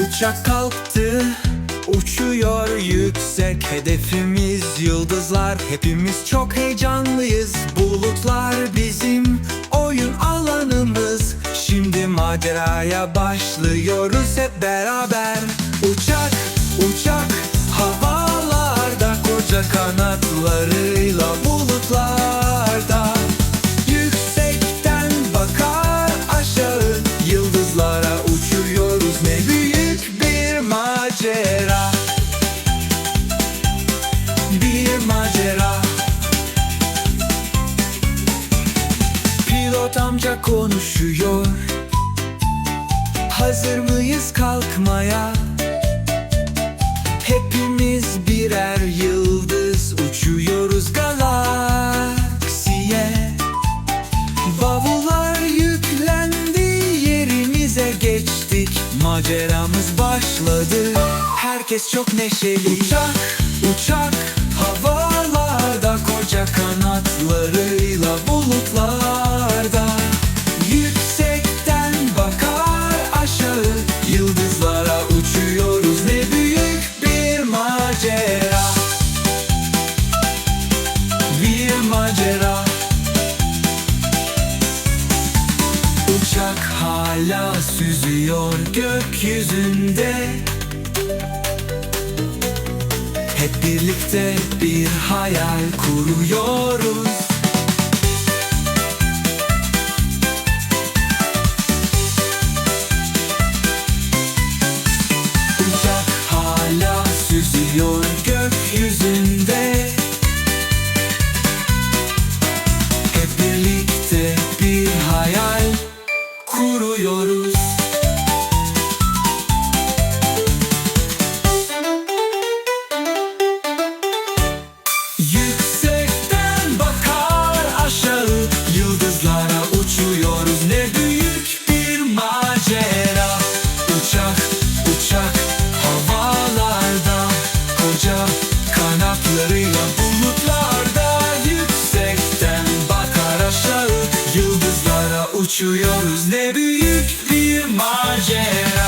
Uçak kalktı Uçuyor yüksek. Hedefimiz yıldızlar Hepimiz çok heyecanlıyız. Bulutlar bizim oyun alanımız. Şimdi maceraya başlıyoruz hep beraber. Pilot amca konuşuyor. Hazır mıyız kalkmaya? Hepimiz birer yıldız uçuyoruz galaksiye. Bavullar yüklendi yerimize geçtik. Maceramız başladı. Herkes çok neşeli. Uçak uçak havalarda macera. Bir macera. Uçak hala süzüyor gökyüzünde. Hep birlikte bir hayal kuruyoruz kuruyoruz Uçuyoruz ne büyük bir macera.